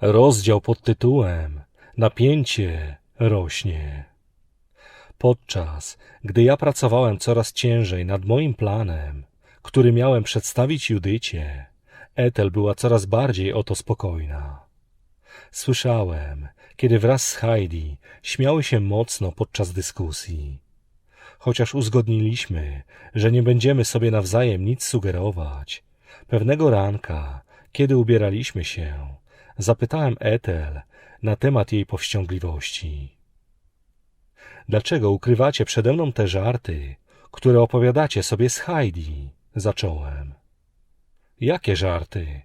Rozdział pod tytułem Napięcie rośnie. Podczas gdy ja pracowałem coraz ciężej nad moim planem, który miałem przedstawić Judycie, Etel była coraz bardziej oto spokojna. Słyszałem, kiedy wraz z Heidi śmiały się mocno podczas dyskusji. Chociaż uzgodniliśmy, że nie będziemy sobie nawzajem nic sugerować, pewnego ranka, kiedy ubieraliśmy się, zapytałem Etel na temat jej powściągliwości. Dlaczego ukrywacie przede mną te żarty, które opowiadacie sobie z Heidi? Zacząłem. Jakie żarty?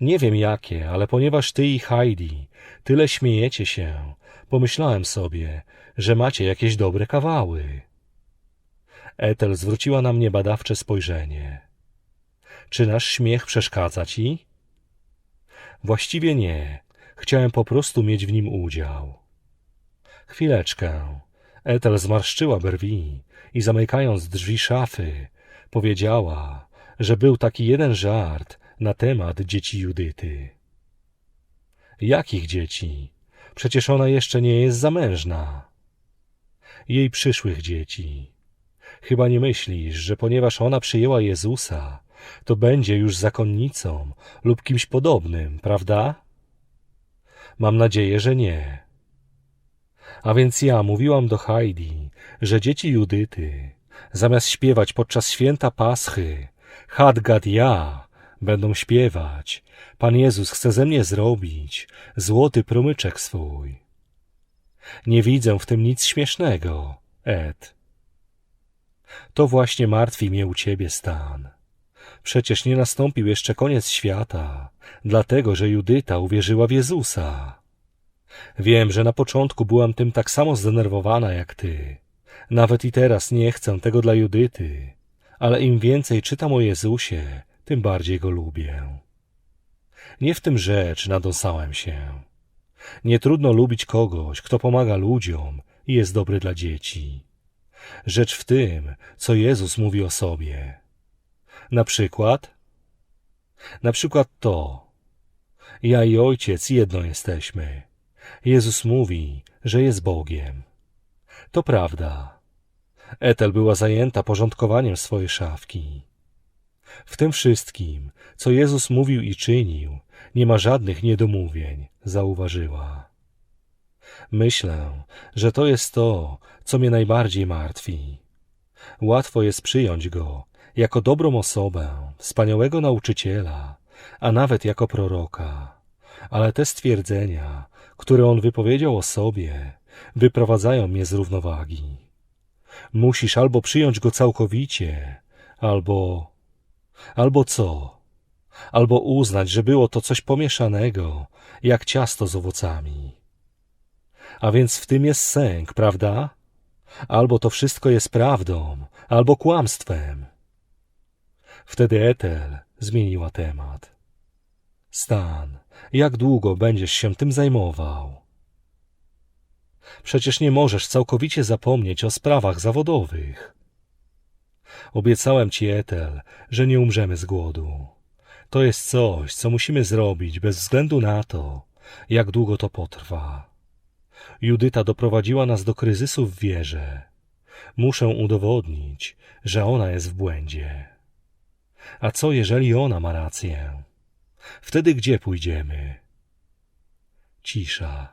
Nie wiem jakie, ale ponieważ ty i Heidi tyle śmiejecie się, pomyślałem sobie, że macie jakieś dobre kawały. Etel zwróciła na mnie badawcze spojrzenie. Czy nasz śmiech przeszkadza ci? Właściwie nie. Chciałem po prostu mieć w nim udział. Chwileczkę. Etel zmarszczyła brwi i zamykając drzwi szafy, powiedziała, że był taki jeden żart na temat dzieci Judyty. Jakich dzieci? Przecież ona jeszcze nie jest zamężna. Jej przyszłych dzieci. Chyba nie myślisz, że ponieważ ona przyjęła Jezusa, to będzie już zakonnicą lub kimś podobnym, prawda? Mam nadzieję, że nie. A więc ja mówiłam do Heidi, że dzieci Judyty, zamiast śpiewać podczas święta Paschy, Hadgad ja, będą śpiewać. Pan Jezus chce ze mnie zrobić złoty promyczek swój. Nie widzę w tym nic śmiesznego, Ed. To właśnie martwi mnie u ciebie stan. Przecież nie nastąpił jeszcze koniec świata, dlatego że Judyta uwierzyła w Jezusa. Wiem, że na początku byłam tym tak samo zdenerwowana jak ty. Nawet i teraz nie chcę tego dla Judyty, ale im więcej czytam o Jezusie, tym bardziej go lubię. Nie w tym rzecz nadąsałem się. Nie trudno lubić kogoś, kto pomaga ludziom i jest dobry dla dzieci. Rzecz w tym, co Jezus mówi o sobie. Na przykład? Na przykład to. Ja i Ojciec jedno jesteśmy. Jezus mówi, że jest Bogiem. To prawda. Etel była zajęta porządkowaniem swojej szafki. W tym wszystkim, co Jezus mówił i czynił, nie ma żadnych niedomówień, zauważyła. Myślę, że to jest to, co mnie najbardziej martwi. Łatwo jest przyjąć go jako dobrą osobę, wspaniałego nauczyciela, a nawet jako proroka. Ale te stwierdzenia, które on wypowiedział o sobie, wyprowadzają mnie z równowagi. Musisz albo przyjąć go całkowicie, albo. albo co? Albo uznać, że było to coś pomieszanego, jak ciasto z owocami. A więc w tym jest sęk, prawda? Albo to wszystko jest prawdą, albo kłamstwem. Wtedy Etel zmieniła temat. Stan, jak długo będziesz się tym zajmował? Przecież nie możesz całkowicie zapomnieć o sprawach zawodowych. Obiecałem ci, Etel, że nie umrzemy z głodu. To jest coś, co musimy zrobić bez względu na to, jak długo to potrwa. Judyta doprowadziła nas do kryzysu w wierze. Muszę udowodnić, że ona jest w błędzie. A co jeżeli ona ma rację? Wtedy gdzie pójdziemy? Cisza.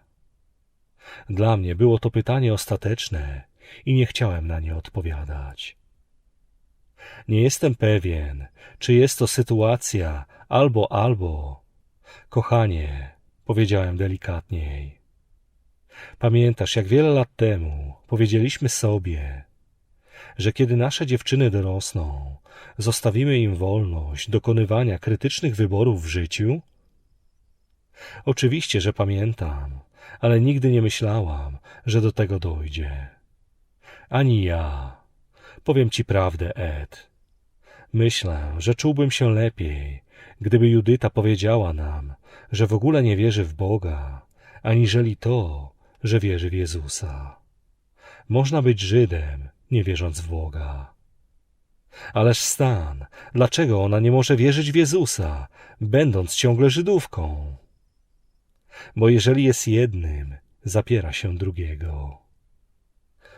Dla mnie było to pytanie ostateczne i nie chciałem na nie odpowiadać. Nie jestem pewien, czy jest to sytuacja albo albo. Kochanie, powiedziałem delikatniej. Pamiętasz, jak wiele lat temu powiedzieliśmy sobie, że kiedy nasze dziewczyny dorosną, zostawimy im wolność dokonywania krytycznych wyborów w życiu? Oczywiście, że pamiętam, ale nigdy nie myślałam, że do tego dojdzie. Ani ja. Powiem ci prawdę, Ed. Myślę, że czułbym się lepiej, gdyby Judyta powiedziała nam, że w ogóle nie wierzy w Boga, aniżeli to, że wierzy w Jezusa. Można być Żydem, nie wierząc w Boga. Ależ stan, dlaczego ona nie może wierzyć w Jezusa, będąc ciągle Żydówką? bo jeżeli jest jednym, zapiera się drugiego.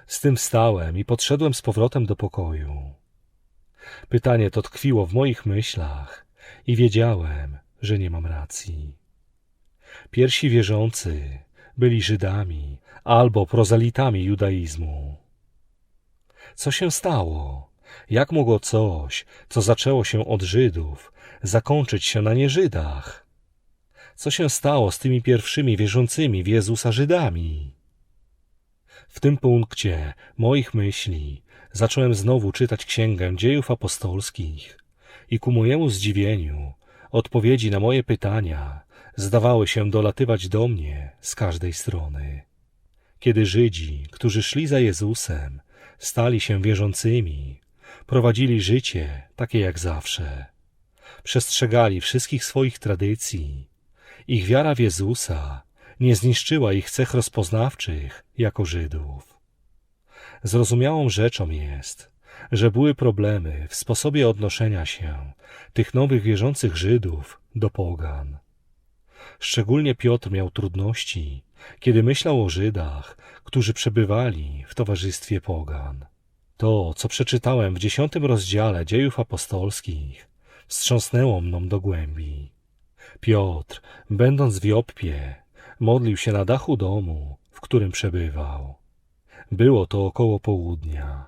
Z tym wstałem i podszedłem z powrotem do pokoju. Pytanie to tkwiło w moich myślach i wiedziałem, że nie mam racji. Pierwsi wierzący byli Żydami albo prozelitami judaizmu. Co się stało? Jak mogło coś, co zaczęło się od Żydów, zakończyć się na nieżydach? Co się stało z tymi pierwszymi wierzącymi w Jezusa Żydami? W tym punkcie moich myśli zacząłem znowu czytać księgę dziejów apostolskich i ku mojemu zdziwieniu odpowiedzi na moje pytania zdawały się dolatywać do mnie z każdej strony. Kiedy Żydzi, którzy szli za Jezusem, stali się wierzącymi, prowadzili życie takie jak zawsze, przestrzegali wszystkich swoich tradycji, ich wiara w Jezusa nie zniszczyła ich cech rozpoznawczych jako Żydów. Zrozumiałą rzeczą jest, że były problemy w sposobie odnoszenia się tych nowych wierzących Żydów do pogan. Szczególnie Piotr miał trudności, kiedy myślał o Żydach, którzy przebywali w towarzystwie pogan. To, co przeczytałem w dziesiątym rozdziale dziejów apostolskich, wstrząsnęło mną do głębi. Piotr, będąc w Joppie, modlił się na dachu domu, w którym przebywał. Było to około południa.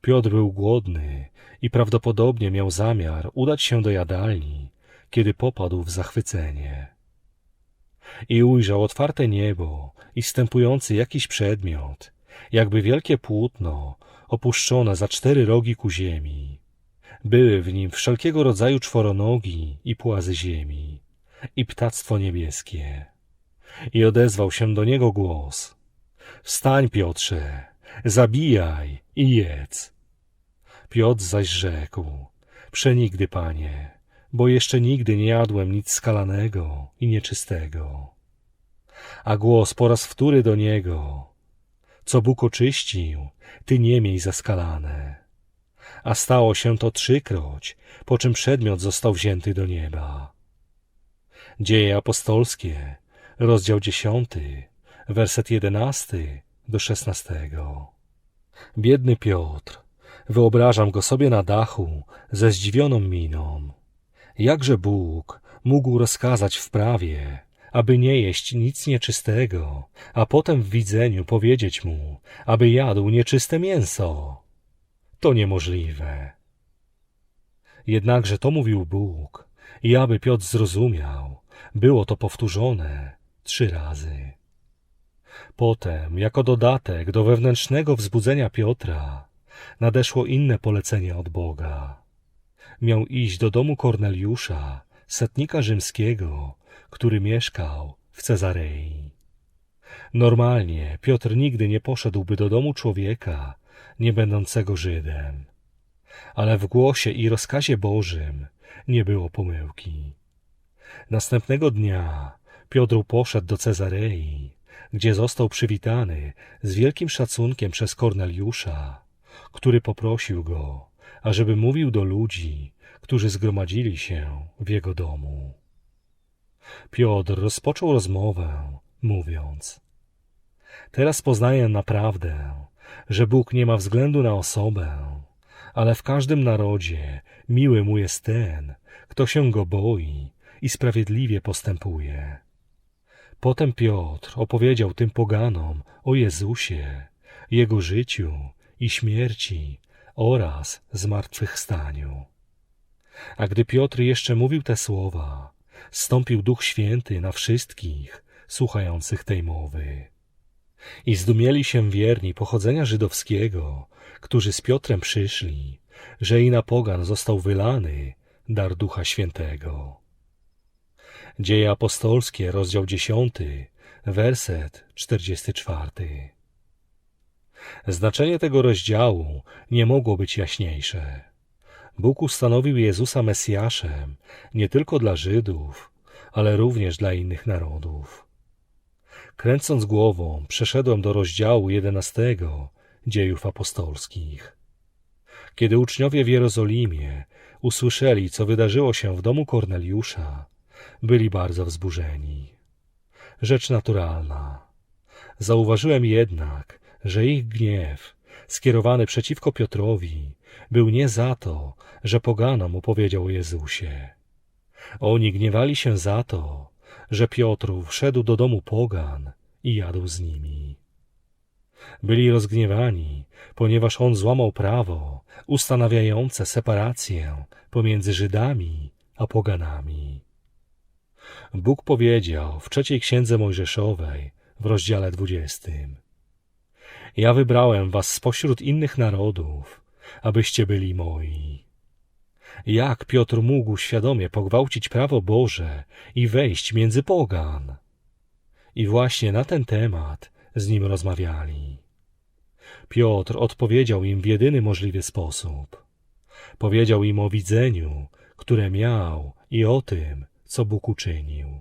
Piotr był głodny i prawdopodobnie miał zamiar udać się do jadalni, kiedy popadł w zachwycenie. I ujrzał otwarte niebo i stępujący jakiś przedmiot, jakby wielkie płótno, opuszczone za cztery rogi ku ziemi. Były w nim wszelkiego rodzaju czworonogi i płazy ziemi i ptactwo niebieskie. I odezwał się do niego głos. Wstań, Piotrze, zabijaj i jedz. Piotr zaś rzekł, przenigdy, panie, bo jeszcze nigdy nie jadłem nic skalanego i nieczystego. A głos po raz wtóry do niego, co Bóg oczyścił, ty nie miej zaskalane. A stało się to trzykroć, po czym przedmiot został wzięty do nieba. Dzieje apostolskie, rozdział dziesiąty, werset jedenasty do szesnastego. Biedny Piotr, wyobrażam go sobie na dachu ze zdziwioną miną. Jakże Bóg mógł rozkazać w prawie, aby nie jeść nic nieczystego, a potem w widzeniu powiedzieć mu, aby jadł nieczyste mięso? To niemożliwe. Jednakże to mówił Bóg, i aby Piotr zrozumiał, było to powtórzone trzy razy. Potem, jako dodatek do wewnętrznego wzbudzenia Piotra, nadeszło inne polecenie od Boga. Miał iść do domu Korneliusza, setnika rzymskiego, który mieszkał w Cezarei. Normalnie Piotr nigdy nie poszedłby do domu człowieka, nie będącego Żydem. Ale w głosie i rozkazie Bożym nie było pomyłki. Następnego dnia Piotr poszedł do Cezarei, gdzie został przywitany z wielkim szacunkiem przez Korneliusza, który poprosił go, ażeby mówił do ludzi, którzy zgromadzili się w jego domu. Piotr rozpoczął rozmowę, mówiąc: Teraz poznaję naprawdę, że Bóg nie ma względu na osobę, ale w każdym narodzie miły mu jest ten, kto się go boi i sprawiedliwie postępuje. Potem Piotr opowiedział tym poganom o Jezusie, Jego życiu i śmierci oraz zmartwychwstaniu. A gdy Piotr jeszcze mówił te słowa, stąpił Duch Święty na wszystkich słuchających tej mowy. I zdumieli się wierni pochodzenia żydowskiego, którzy z Piotrem przyszli, że i na pogan został wylany dar Ducha Świętego. Dzieje apostolskie, rozdział 10, werset 44. Znaczenie tego rozdziału nie mogło być jaśniejsze. Bóg ustanowił Jezusa Mesjaszem nie tylko dla Żydów, ale również dla innych narodów. Kręcąc głową, przeszedłem do rozdziału jedenastego dziejów apostolskich. Kiedy uczniowie w Jerozolimie usłyszeli, co wydarzyło się w domu Korneliusza, byli bardzo wzburzeni. Rzecz naturalna. Zauważyłem jednak, że ich gniew, skierowany przeciwko Piotrowi, był nie za to, że poganom opowiedział o Jezusie. Oni gniewali się za to, że Piotr wszedł do domu pogan i jadł z nimi. Byli rozgniewani, ponieważ on złamał prawo ustanawiające separację pomiędzy Żydami a poganami. Bóg powiedział w trzeciej księdze Mojżeszowej w rozdziale dwudziestym Ja wybrałem was spośród innych narodów, abyście byli moi. Jak Piotr mógł świadomie pogwałcić prawo Boże i wejść między pogan? I właśnie na ten temat z nim rozmawiali. Piotr odpowiedział im w jedyny możliwy sposób. Powiedział im o widzeniu, które miał i o tym, co Bóg uczynił.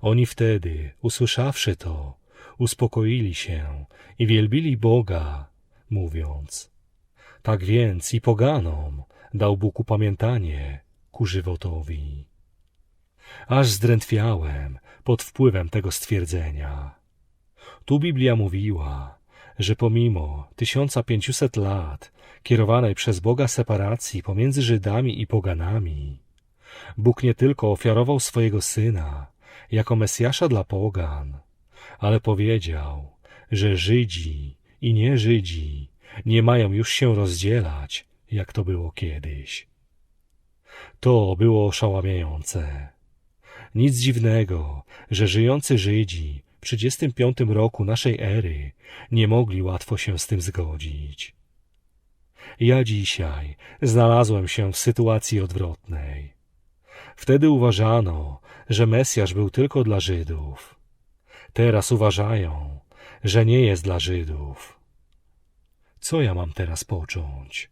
Oni wtedy, usłyszawszy to, uspokoili się i wielbili Boga, mówiąc: Tak więc i poganom dał Bóg upamiętanie ku żywotowi. Aż zdrętwiałem pod wpływem tego stwierdzenia. Tu Biblia mówiła, że pomimo 1500 lat kierowanej przez Boga separacji pomiędzy Żydami i poganami, Bóg nie tylko ofiarował swojego Syna jako Mesjasza dla pogan, ale powiedział, że Żydzi i nie Żydzi nie mają już się rozdzielać, jak to było kiedyś. To było oszałamiające. Nic dziwnego, że żyjący Żydzi w 35 roku naszej ery nie mogli łatwo się z tym zgodzić. Ja dzisiaj znalazłem się w sytuacji odwrotnej. Wtedy uważano, że Mesjasz był tylko dla Żydów. Teraz uważają, że nie jest dla Żydów. Co ja mam teraz począć?